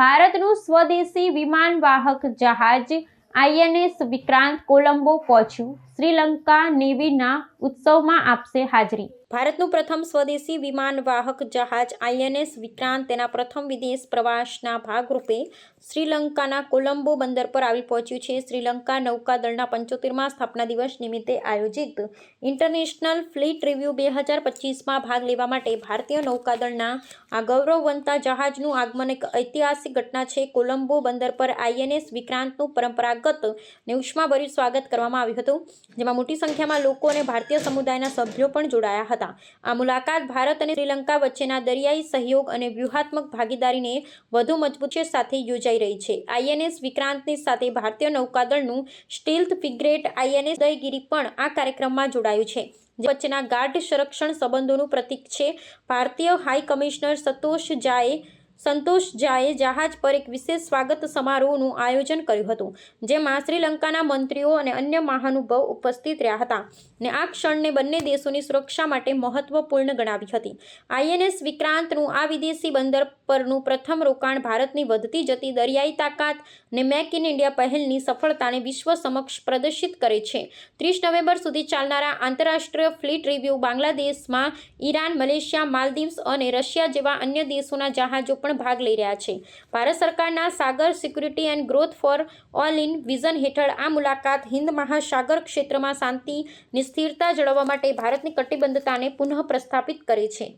ભારતનું સ્વદેશી વિમાનવાહક જહાજ આઈએનએસ વિક્રાંત કોલંબો પહોંચ્યું. શ્રીલંકા નેવીના ઉત્સવમાં આપશે હાજરી. ભારતનું પ્રથમ સ્વદેશી વિમાનવાહક જહાજ આઈએનએસ વિક્રાંત તેના પ્રથમ વિદેશ પ્રવાસના ભાગરૂપે શ્રીલંકાના કોલંબો બંદર પર આવી પહોંચ્યું છે. શ્રીલંકા નૌકાદળના પંચોતેરમાં સ્થાપના દિવસ નિમિત્તે આયોજિત ઇન્ટરનેશનલ ફ્લીટ રિવ્યૂ બે હજાર પચીસમાં ભાગ લેવા માટે ભારતીય નૌકાદળના આ ગૌરવવંતા જહાજનું આગમન એક ઐતિહાસિક ઘટના છે. કોલંબો બંદર પર આઈએનએસ વિક્રાંતનું પરંપરાગત ને ઉષ્માભર્યું સ્વાગત કરવામાં આવ્યું હતું. જેમાં મોટી સંખ્યામાં લોકો અને ભારતીય સમુદાયના સભ્યો પણ જોડાયા હતા. આ મુલાકાત ભારત અને શ્રીલંકા વચ્ચેના દરિયાઈ સહયોગ અને વ્યૂહાત્મક ભાગીદારીને વધુ મજબૂત સાથે યોજાઈ રહી છે. આઈએનએસ વિક્રાંતની સાથે ભારતીય નૌકાદળનું સ્ટીલ્થ ફિગ્રેટ આઈએનએસ દયગીરી પણ આ કાર્યક્રમમાં જોડાયું છે. વચ્ચેના ગાઢ સંરક્ષણ સંબંધોનું પ્રતીક છે ભારતીય હાઈ કમિશનર સંતોષ જાએ સંતોષ જાએ જહાજ પર એક વિશેષ સ્વાગત સમારોહનું આયોજન કર્યું હતું, જેમાં શ્રીલંકાના મંત્રીઓ અને અન્ય મહાનુભાવ ઉપસ્થિત રહ્યા હતા ને આ ક્ષણને બંને દેશોની સુરક્ષા માટે મહત્વપૂર્ણ ગણાવી હતી. આઈએનએસ વિક્રાંતનું આ વિદેશી બંદર પરનું પ્રથમ રોકાણ ભારતની વધતી જતી દરિયાઈ તાકાત ને મેક ઇન ઇન્ડિયા પહેલની સફળતાને વિશ્વ સમક્ષ પ્રદર્શિત કરે છે. ત્રીસ નવેમ્બર સુધી ચાલનારા આંતરરાષ્ટ્રીય ફ્લીટ રિવ્યૂ બાંગ્લાદેશમાં ઈરાન, મલેશિયા, માલદીવ્સ અને રશિયા જેવા અન્ય દેશોના જહાજો પણ ભાગ લઈ રહ્યા છે. ભારત સરકારના Sagar security and growth for all in vision હેઠળ આ મુલાકાત હિન્દ મહાસાગર ક્ષેત્રમાં શાંતિ નિસ્થિરતા જાળવવા માટે ભારતની કટિબદ્ધતાને પુનઃ પ્રસ્થાપિત કરે છે.